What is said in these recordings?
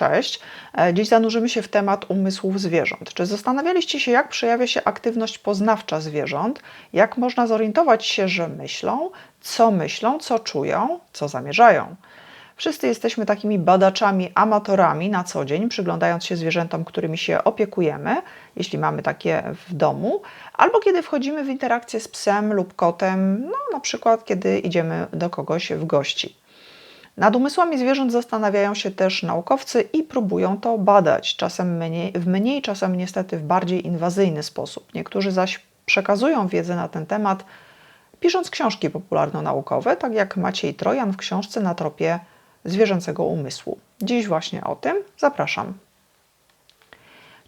Cześć. E, Dziś zanurzymy się w temat umysłów zwierząt. Czy zastanawialiście się, jak przejawia się aktywność poznawcza zwierząt? Jak można zorientować się, że myślą, co myślą, co czują, co zamierzają? Wszyscy jesteśmy takimi badaczami, amatorami na co dzień, przyglądając się zwierzętom, którymi się opiekujemy, jeśli mamy takie w domu, albo kiedy wchodzimy w interakcję z psem lub kotem, no na przykład kiedy idziemy do kogoś w gości. Nad umysłami zwierząt zastanawiają się też naukowcy i próbują to badać, czasem mniej, w mniej, czasem niestety w bardziej inwazyjny sposób. Niektórzy zaś przekazują wiedzę na ten temat, pisząc książki popularno-naukowe, tak jak Maciej Trojan w książce Na tropie zwierzęcego umysłu. Dziś właśnie o tym zapraszam.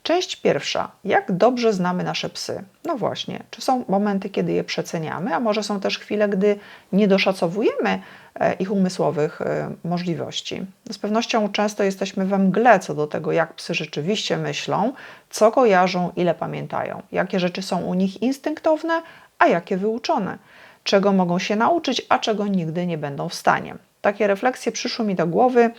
Część pierwsza. Jak dobrze znamy nasze psy? No właśnie, czy są momenty, kiedy je przeceniamy, a może są też chwile, gdy nie doszacowujemy e, ich umysłowych e, możliwości? Z pewnością często jesteśmy we mgle co do tego, jak psy rzeczywiście myślą, co kojarzą, ile pamiętają, jakie rzeczy są u nich instynktowne, a jakie wyuczone, czego mogą się nauczyć, a czego nigdy nie będą w stanie. Takie refleksje przyszły mi do głowy,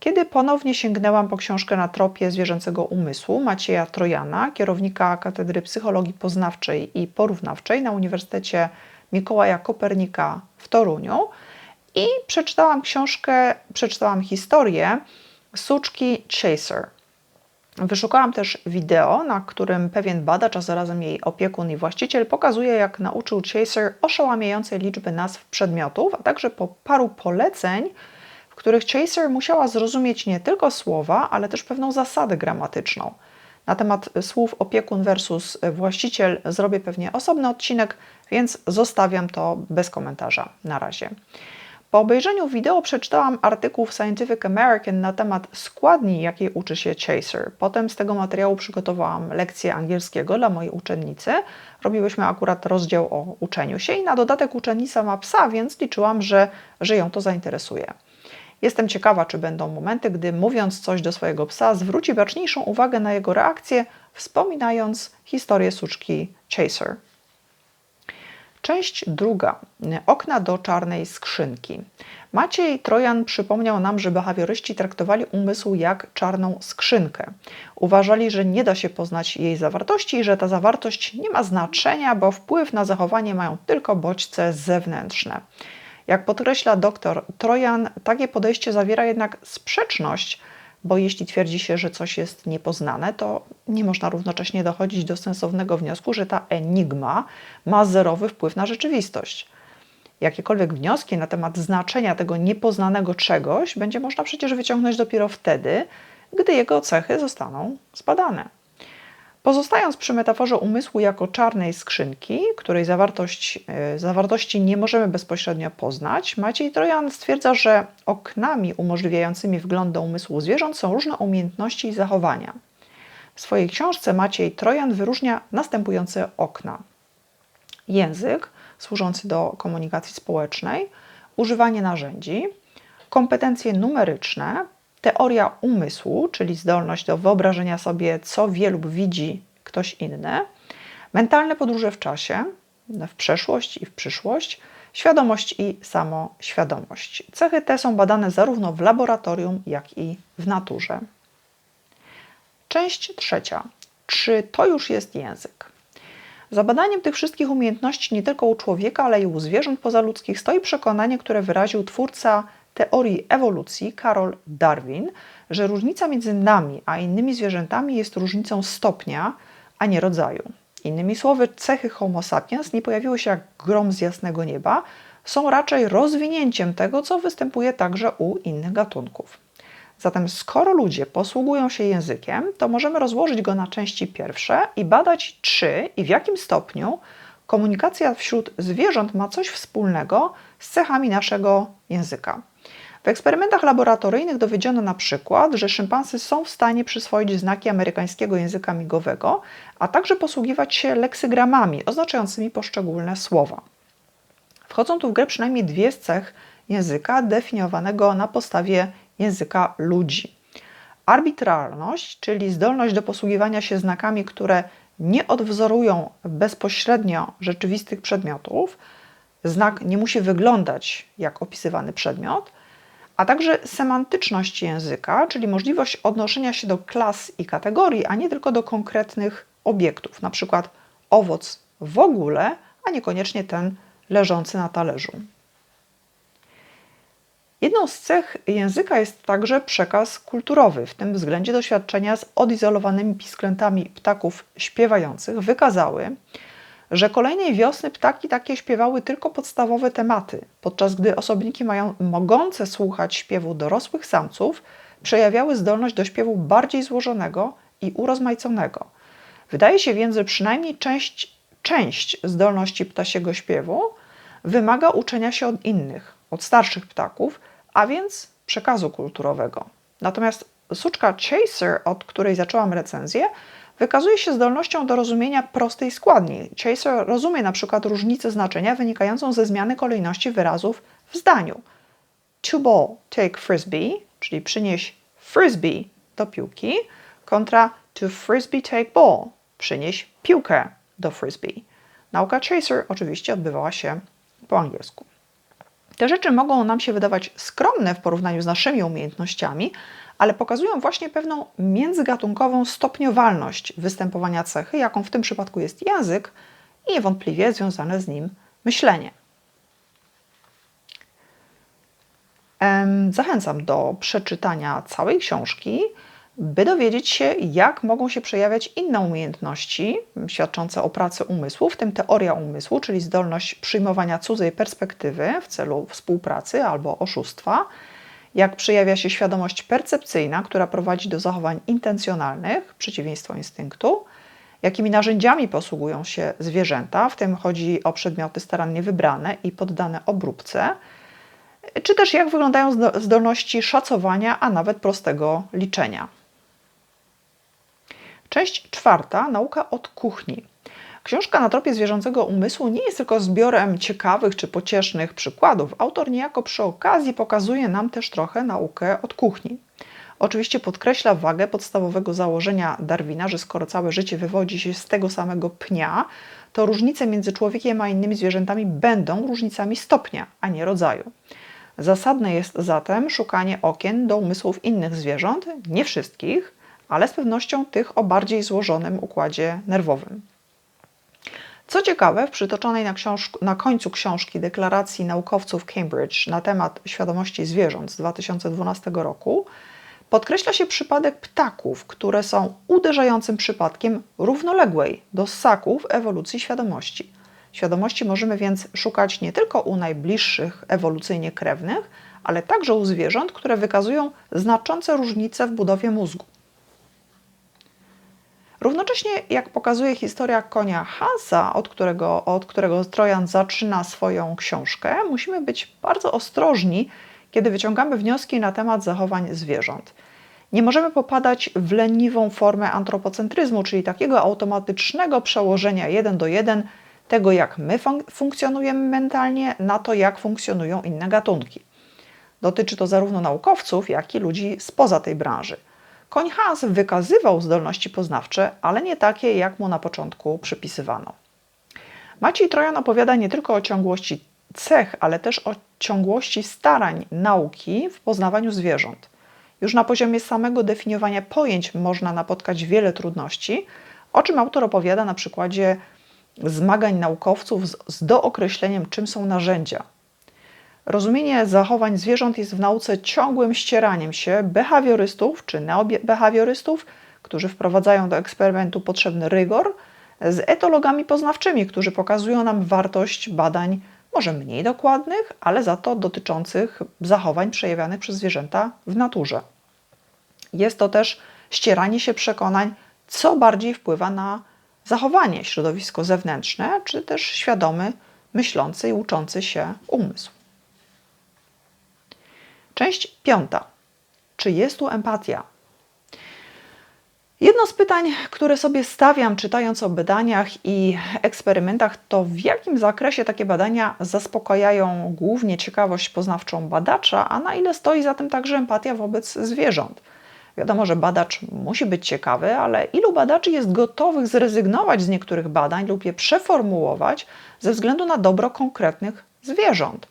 kiedy ponownie sięgnęłam po książkę na tropie zwierzęcego umysłu Macieja Trojana, kierownika Katedry Psychologii Poznawczej i Porównawczej na Uniwersytecie Mikołaja Kopernika w Toruniu i przeczytałam książkę, przeczytałam historię suczki Chaser. Wyszukałam też wideo, na którym pewien badacz, a zarazem jej opiekun i właściciel pokazuje, jak nauczył Chaser oszałamiającej liczby nazw przedmiotów, a także po paru poleceń, których Chaser musiała zrozumieć nie tylko słowa, ale też pewną zasadę gramatyczną. Na temat słów opiekun versus właściciel zrobię pewnie osobny odcinek, więc zostawiam to bez komentarza na razie. Po obejrzeniu wideo przeczytałam artykuł w Scientific American na temat składni, jakiej uczy się Chaser. Potem z tego materiału przygotowałam lekcję angielskiego dla mojej uczennicy. Robiłyśmy akurat rozdział o uczeniu się i na dodatek uczennica ma psa, więc liczyłam, że, że ją to zainteresuje. Jestem ciekawa, czy będą momenty, gdy mówiąc coś do swojego psa, zwróci baczniejszą uwagę na jego reakcję, wspominając historię suczki Chaser. Część druga. Okna do czarnej skrzynki. Maciej Trojan przypomniał nam, że behawioryści traktowali umysł jak czarną skrzynkę. Uważali, że nie da się poznać jej zawartości i że ta zawartość nie ma znaczenia, bo wpływ na zachowanie mają tylko bodźce zewnętrzne. Jak podkreśla dr Trojan, takie podejście zawiera jednak sprzeczność bo jeśli twierdzi się, że coś jest niepoznane, to nie można równocześnie dochodzić do sensownego wniosku, że ta enigma ma zerowy wpływ na rzeczywistość. Jakiekolwiek wnioski na temat znaczenia tego niepoznanego czegoś będzie można przecież wyciągnąć dopiero wtedy, gdy jego cechy zostaną zbadane. Pozostając przy metaforze umysłu jako czarnej skrzynki, której zawartość, e, zawartości nie możemy bezpośrednio poznać, Maciej Trojan stwierdza, że oknami umożliwiającymi wgląd do umysłu zwierząt są różne umiejętności i zachowania. W swojej książce Maciej Trojan wyróżnia następujące okna: język, służący do komunikacji społecznej, używanie narzędzi, kompetencje numeryczne, Teoria umysłu, czyli zdolność do wyobrażenia sobie, co wie lub widzi ktoś inny, mentalne podróże w czasie, w przeszłość i w przyszłość, świadomość i samoświadomość. Cechy te są badane zarówno w laboratorium, jak i w naturze. Część trzecia. Czy to już jest język? Za badaniem tych wszystkich umiejętności nie tylko u człowieka, ale i u zwierząt pozaludzkich stoi przekonanie, które wyraził twórca teorii ewolucji Karol Darwin, że różnica między nami a innymi zwierzętami jest różnicą stopnia, a nie rodzaju. Innymi słowy, cechy Homo sapiens nie pojawiły się jak grom z jasnego nieba, są raczej rozwinięciem tego, co występuje także u innych gatunków. Zatem, skoro ludzie posługują się językiem, to możemy rozłożyć go na części pierwsze i badać, czy i w jakim stopniu komunikacja wśród zwierząt ma coś wspólnego z cechami naszego języka. W eksperymentach laboratoryjnych dowiedziono na przykład, że szympansy są w stanie przyswoić znaki amerykańskiego języka migowego, a także posługiwać się leksygramami oznaczającymi poszczególne słowa. Wchodzą tu w grę przynajmniej dwie z cech języka definiowanego na podstawie języka ludzi. Arbitralność, czyli zdolność do posługiwania się znakami, które nie odwzorują bezpośrednio rzeczywistych przedmiotów. Znak nie musi wyglądać jak opisywany przedmiot, a także semantyczność języka, czyli możliwość odnoszenia się do klas i kategorii, a nie tylko do konkretnych obiektów, na przykład owoc w ogóle, a niekoniecznie ten leżący na talerzu. Jedną z cech języka jest także przekaz kulturowy. W tym względzie doświadczenia z odizolowanymi pisklętami ptaków śpiewających wykazały, że kolejnej wiosny ptaki takie śpiewały tylko podstawowe tematy, podczas gdy osobniki mają, mogące słuchać śpiewu dorosłych samców przejawiały zdolność do śpiewu bardziej złożonego i urozmaiconego. Wydaje się więc, że przynajmniej część, część zdolności ptasiego śpiewu wymaga uczenia się od innych, od starszych ptaków, a więc przekazu kulturowego. Natomiast suczka Chaser, od której zaczęłam recenzję, wykazuje się zdolnością do rozumienia prostej składni. Chaser rozumie na przykład różnicę znaczenia wynikającą ze zmiany kolejności wyrazów w zdaniu. To ball, take frisbee, czyli przynieś frisbee do piłki, kontra to frisbee, take ball, przynieś piłkę do frisbee. Nauka Chaser oczywiście odbywała się po angielsku. Te rzeczy mogą nam się wydawać skromne w porównaniu z naszymi umiejętnościami, ale pokazują właśnie pewną międzygatunkową stopniowalność występowania cechy, jaką w tym przypadku jest język i niewątpliwie związane z nim myślenie. Zachęcam do przeczytania całej książki, by dowiedzieć się, jak mogą się przejawiać inne umiejętności świadczące o pracy umysłu, w tym teoria umysłu, czyli zdolność przyjmowania cudzej perspektywy w celu współpracy albo oszustwa, jak przejawia się świadomość percepcyjna, która prowadzi do zachowań intencjonalnych, przeciwieństwo instynktu, jakimi narzędziami posługują się zwierzęta, w tym chodzi o przedmioty starannie wybrane i poddane obróbce, czy też jak wyglądają zdolności szacowania, a nawet prostego liczenia. Część czwarta nauka od kuchni. Książka na tropie zwierzęcego umysłu nie jest tylko zbiorem ciekawych czy pociesznych przykładów. Autor niejako przy okazji pokazuje nam też trochę naukę od kuchni. Oczywiście podkreśla wagę podstawowego założenia Darwina, że skoro całe życie wywodzi się z tego samego pnia, to różnice między człowiekiem a innymi zwierzętami będą różnicami stopnia, a nie rodzaju. Zasadne jest zatem szukanie okien do umysłów innych zwierząt, nie wszystkich, ale z pewnością tych o bardziej złożonym układzie nerwowym. Co ciekawe, w przytoczonej na, na, końcu książki deklaracji naukowców Cambridge na temat świadomości zwierząt z 2012 roku podkreśla się przypadek ptaków, które są uderzającym przypadkiem równoległej do ssaków ewolucji świadomości. Świadomości możemy więc szukać nie tylko u najbliższych ewolucyjnie krewnych, ale także u zwierząt, które wykazują znaczące różnice w budowie mózgu. Równocześnie, jak pokazuje historia konia Hansa, od którego, od którego Trojan zaczyna swoją książkę, musimy być bardzo ostrożni, kiedy wyciągamy wnioski na temat zachowań zwierząt. Nie możemy popadać w leniwą formę antropocentryzmu, czyli takiego automatycznego przełożenia jeden do jeden tego, jak my fun funkcjonujemy mentalnie, na to, jak funkcjonują inne gatunki. Dotyczy to zarówno naukowców, jak i ludzi spoza tej branży. Koń Hans wykazywał zdolności poznawcze, ale nie takie, jak mu na początku przypisywano. Maciej Trojan opowiada nie tylko o ciągłości cech, ale też o ciągłości starań nauki w poznawaniu zwierząt. Już na poziomie samego definiowania pojęć można napotkać wiele trudności, o czym autor opowiada na przykładzie zmagań naukowców z, z dookreśleniem, czym są narzędzia, Rozumienie zachowań zwierząt jest w nauce ciągłym ścieraniem się behawiorystów czy neobehawiorystów, którzy wprowadzają do eksperymentu potrzebny rygor, z etologami poznawczymi, którzy pokazują nam wartość badań może mniej dokładnych, ale za to dotyczących zachowań przejawianych przez zwierzęta w naturze. Jest to też ścieranie się przekonań, co bardziej wpływa na zachowanie środowisko zewnętrzne, czy też świadomy, myślący i uczący się umysł. Część piąta. Czy jest tu empatia? Jedno z pytań, które sobie stawiam, czytając o badaniach i eksperymentach, to w jakim zakresie takie badania zaspokajają głównie ciekawość poznawczą badacza, a na ile stoi za tym także empatia wobec zwierząt. Wiadomo, że badacz musi być ciekawy, ale ilu badaczy jest gotowych zrezygnować z niektórych badań lub je przeformułować ze względu na dobro konkretnych zwierząt?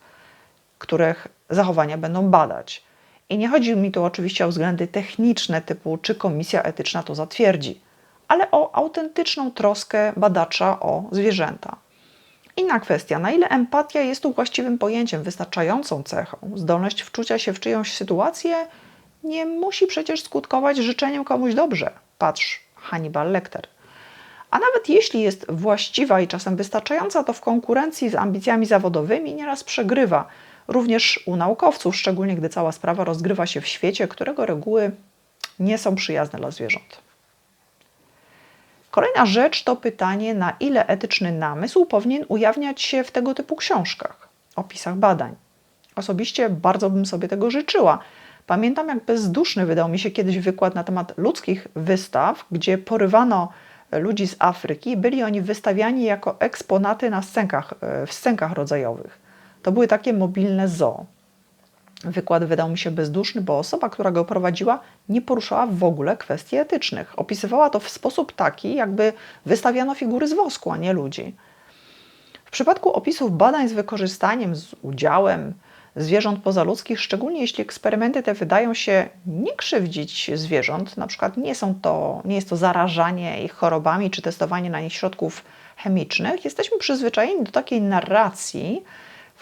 Których zachowania będą badać. I nie chodzi mi tu oczywiście o względy techniczne, typu czy komisja etyczna to zatwierdzi, ale o autentyczną troskę badacza o zwierzęta. Inna kwestia, na ile empatia jest tu właściwym pojęciem, wystarczającą cechą. Zdolność wczucia się w czyjąś sytuację nie musi przecież skutkować życzeniem komuś dobrze. Patrz, Hannibal Lecter. A nawet jeśli jest właściwa i czasem wystarczająca, to w konkurencji z ambicjami zawodowymi nieraz przegrywa. Również u naukowców, szczególnie gdy cała sprawa rozgrywa się w świecie, którego reguły nie są przyjazne dla zwierząt. Kolejna rzecz to pytanie, na ile etyczny namysł powinien ujawniać się w tego typu książkach, opisach badań. Osobiście bardzo bym sobie tego życzyła. Pamiętam, jak bezduszny wydał mi się kiedyś wykład na temat ludzkich wystaw, gdzie porywano ludzi z Afryki. Byli oni wystawiani jako eksponaty na scenkach, w scenkach rodzajowych. To były takie mobilne zoo. Wykład wydał mi się bezduszny, bo osoba, która go prowadziła, nie poruszała w ogóle kwestii etycznych. Opisywała to w sposób taki, jakby wystawiano figury z wosku, a nie ludzi. W przypadku opisów badań z wykorzystaniem, z udziałem zwierząt pozaludzkich, szczególnie jeśli eksperymenty te wydają się nie krzywdzić zwierząt, na przykład nie, są to, nie jest to zarażanie ich chorobami czy testowanie na nich środków chemicznych, jesteśmy przyzwyczajeni do takiej narracji,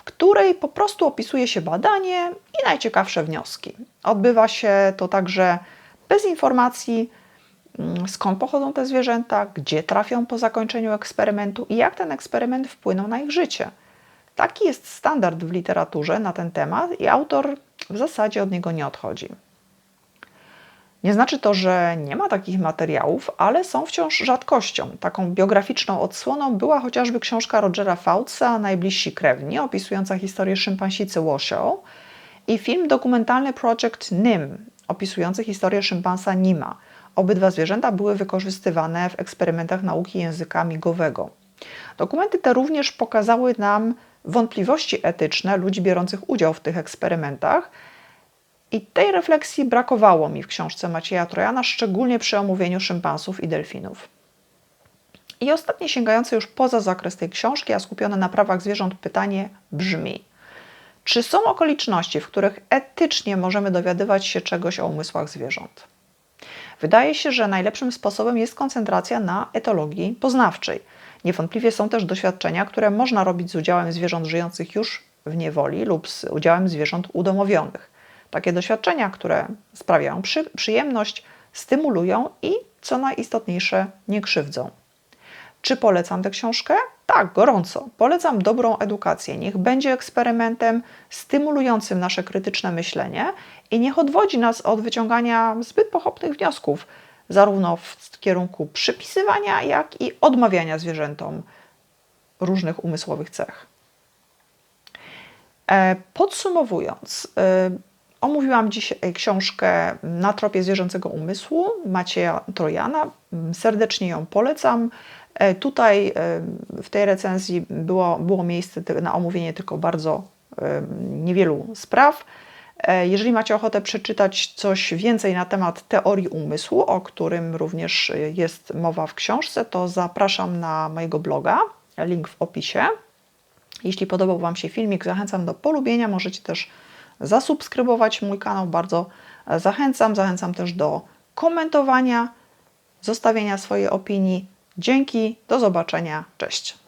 której po prostu opisuje się badanie i najciekawsze wnioski. Odbywa się to także bez informacji, mm, skąd pochodzą te zwierzęta, gdzie trafią po zakończeniu eksperymentu i jak ten eksperyment wpłynął na ich życie. Taki jest standard w literaturze na ten temat i autor w zasadzie od niego nie odchodzi. Nie znaczy to, że nie ma takich materiałów, ale są wciąż rzadkością. Taką biograficzną odsłoną była chociażby książka Rogera Fautza Najbliżsi krewni, opisująca historię szympansicy Washoe i film dokumentalny Project Nim, opisujący historię szympansa Nima. Obydwa zwierzęta były wykorzystywane w eksperymentach nauki języka migowego. Dokumenty te również pokazały nam wątpliwości etyczne ludzi biorących udział w tych eksperymentach, i tej refleksji brakowało mi w książce Macieja Trojana, szczególnie przy omówieniu szympansów i delfinów. I ostatnie, sięgające już poza zakres tej książki, a skupione na prawach zwierząt, pytanie brzmi: czy są okoliczności, w których etycznie możemy dowiadywać się czegoś o umysłach zwierząt? Wydaje się, że najlepszym sposobem jest koncentracja na etologii poznawczej. Niewątpliwie są też doświadczenia, które można robić z udziałem zwierząt żyjących już w niewoli lub z udziałem zwierząt udomowionych. Takie doświadczenia, które sprawiają przy, przyjemność, stymulują i, co najistotniejsze, nie krzywdzą. Czy polecam tę książkę? Tak, gorąco. Polecam dobrą edukację. Niech będzie eksperymentem stymulującym nasze krytyczne myślenie i niech odwodzi nas od wyciągania zbyt pochopnych wniosków, zarówno w kierunku przypisywania, jak i odmawiania zwierzętom różnych umysłowych cech. E, podsumowując, e, Omówiłam dziś książkę Na tropie zwierzęcego umysłu Macieja Trojana. Serdecznie ją polecam. E, tutaj e, w tej recenzji było, było miejsce na omówienie tylko bardzo e, niewielu spraw. Jeżeli macie ochotę przeczytać coś więcej na temat teorii umysłu, o którym również jest mowa w książce, to zapraszam na mojego bloga. Link w opisie. Jeśli podobał Wam się filmik, zachęcam do polubienia. Możecie też zasubskrybować mój kanał. Bardzo e, zachęcam. Zachęcam też do komentowania, zostawienia swojej opinii. Dzięki, do zobaczenia. Cześć.